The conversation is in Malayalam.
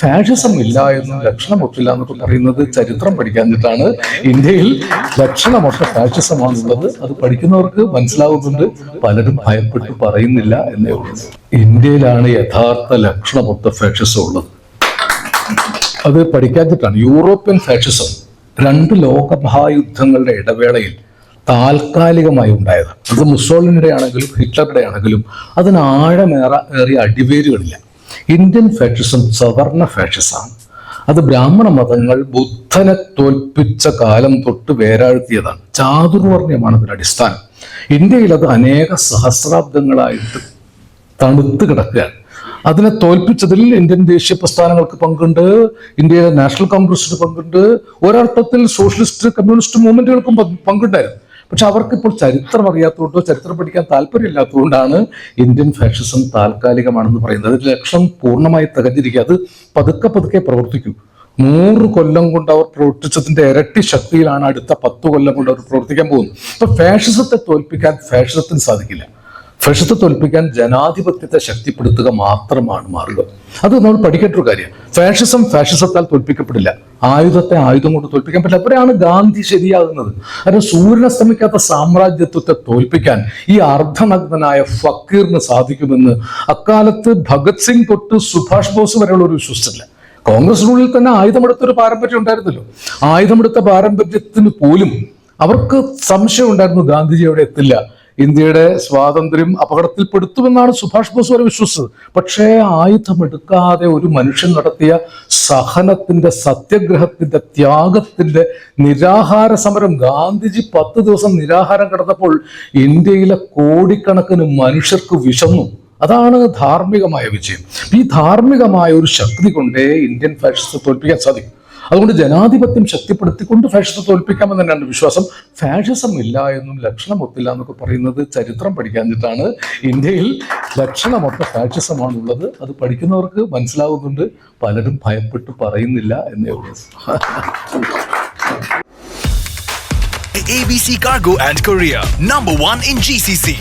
ഫാഷിസം ഇല്ല എന്നും ലക്ഷണമൊട്ടില്ല എന്നൊക്കെ പറയുന്നത് ചരിത്രം പഠിക്കാഞ്ഞിട്ടാണ്. ഇന്ത്യയിൽ ലക്ഷണമൊട്ട ഫാഷിസമാണുള്ളത് അത് പഠിക്കുന്നവർക്ക് മനസ്സിലാവുന്നുണ്ട്. പലരും ഭയപ്പെട്ട് പറയുന്നില്ല എന്നേ ഉള്ളൂ. ഇന്ത്യയിലാണ് യഥാർത്ഥ ലക്ഷണമൊത്ത ഫാഷിസം ഉള്ളത്. അത് പഠിക്കാഞ്ഞിട്ടാണ്. യൂറോപ്യൻ ഫാഷിസം രണ്ട് ലോകമഹായുദ്ധങ്ങളുടെ ഇടവേളയിൽ താൽക്കാലികമായി ഉണ്ടായത്. അത് മുസോളിനിയുടെ ആണെങ്കിലും ഹിറ്റ്ലറുടെ ആണെങ്കിലും അതിന് ആഴമേറ ഏറിയ അടിവേരുകളില്ല. ഇന്ത്യൻ ഫാഷിസം സവർണ ഫാഷിസമാണ് അത് ബ്രാഹ്മണ മതങ്ങൾ ബുദ്ധനെ തോൽപ്പിച്ച കാലം തൊട്ട് വേരാഴ്ത്തിയതാണ്. ചാതുർവർണയമാണ് അതിന്റെ അടിസ്ഥാനം. ഇന്ത്യയിൽ അത് അനേക സഹസ്രാബ്ദങ്ങളായിട്ട് തണുത്ത് കിടക്കുകയാണ്. അതിനെ തോൽപ്പിച്ചതിൽ ഇന്ത്യൻ ദേശീയ പ്രസ്ഥാനങ്ങൾക്ക് പങ്കുണ്ട് ഇന്ത്യയിലെ നാഷണൽ കോൺഗ്രസിന് പങ്കുണ്ട് ഒരർത്ഥത്തിൽ സോഷ്യലിസ്റ്റ് കമ്മ്യൂണിസ്റ്റ് മൂവ്മെന്റുകൾക്കും പങ്കുണ്ടായിരുന്നു. പക്ഷെ അവർക്കിപ്പോൾ ചരിത്രം അറിയാത്തതുകൊണ്ടോ ചരിത്രം പഠിക്കാൻ താല്പര്യമില്ലാത്തതുകൊണ്ടാണ് ഇന്ത്യൻ ഫാഷിസം താൽക്കാലികമാണെന്ന് പറയുന്നത്. അതിൽ ലക്ഷം പൂർണമായി തികഞ്ഞിരിക്കുക. അത് പതുക്കെ പതുക്കെ പ്രവർത്തിക്കൂ. നൂറ് കൊല്ലം കൊണ്ട് അവർ പ്രവർത്തിച്ചതിന്റെ ഇരട്ടി ശക്തിയിലാണ് അടുത്ത പത്ത് കൊല്ലം കൊണ്ട് അവർ പ്രവർത്തിക്കാൻ പോകുന്നത്. അപ്പൊ ഫാഷിസത്തെ തോൽപ്പിക്കാൻ ഫാഷിസത്തിന് സാധിക്കില്ല. ഫാഷിസത്തെ തോൽപ്പിക്കാൻ ജനാധിപത്യത്തെ ശക്തിപ്പെടുത്തുക മാത്രമാണ് മാർഗം. അത് നമ്മൾ പഠിക്കേണ്ട ഒരു കാര്യം. ഫാഷിസം ഫാഷിസത്താൽ തോൽപ്പിക്കപ്പെടില്ല. ആയുധത്തെ ആയുധം കൊണ്ട് തോൽപ്പിക്കാൻ പറ്റില്ല. അപ്പോഴാണ് ഗാന്ധി ശരിയാകുന്നത്. കാരണം സൂര്യനസ്തമിക്കാത്ത സാമ്രാജ്യത്വത്തെ തോൽപ്പിക്കാൻ ഈ അർദ്ധനഗ്നനായ ഫക്കീറിന് സാധിക്കുമെന്ന് അക്കാലത്ത് ഭഗത് സിംഗ് തൊട്ട് സുഭാഷ് ബോസ് വരെയുള്ള ഒരു വിശ്വസിച്ചില്ല റൂളിൽ തന്നെ ആയുധമെടുത്തൊരു പാരമ്പര്യം ഉണ്ടായിരുന്നല്ലോ. ആയുധമെടുത്ത പാരമ്പര്യത്തിന് പോലും അവർക്ക് സംശയം ഉണ്ടായിരുന്നു ഗാന്ധിജി അവിടെ എത്തില്ല. ഇന്ത്യയുടെ സ്വാതന്ത്ര്യം അപകടത്തിൽപ്പെടുത്തുമെന്നാണ് സുഭാഷ് ബോസ് വരെ വിശ്വസിച്ചത്. പക്ഷേ ആയുധമെടുക്കാതെ ഒരു മനുഷ്യൻ നടത്തിയ സഹനത്തിന്റെ സത്യഗ്രഹത്തിന്റെ ത്യാഗത്തിന്റെ നിരാഹാര സമരം ഗാന്ധിജി പത്ത് ദിവസം നിരാഹാരം കിടന്നപ്പോൾ ഇന്ത്യയിലെ കോടിക്കണക്കിന് മനുഷ്യർക്ക് വിശന്നു. അതാണ് ധാർമ്മികമായ വിജയം. ഈ ധാർമ്മികമായ ഒരു ശക്തി കൊണ്ടേ ഇന്ത്യൻ ഫാഷിസ്റ്റ് തോൽപ്പിക്കാൻ സാധിക്കും. അതുകൊണ്ട് ജനാധിപത്യം ശക്തിപ്പെടുത്തിക്കൊണ്ട് ഫാഷിസത്തെ തോൽപ്പിക്കാമെന്ന് തന്നെയാണ് വിശ്വാസം. ഫാഷിസം ഇല്ല എന്നും ലക്ഷണമൊത്തില്ല എന്നൊക്കെ പറയുന്നത് ചരിത്രം പഠിക്കാഞ്ഞിട്ടാണ് ഇന്ത്യയിൽ ലക്ഷണമൊത്ത ഫാഷിസമാണുള്ളത് അത് പഠിക്കുന്നവർക്ക് മനസ്സിലാവുന്നുണ്ട്. പലരും ഭയപ്പെട്ട് പറയുന്നില്ല എന്നേ ഉള്ളൂ. ABC Cargo and Korea, number one in GCC.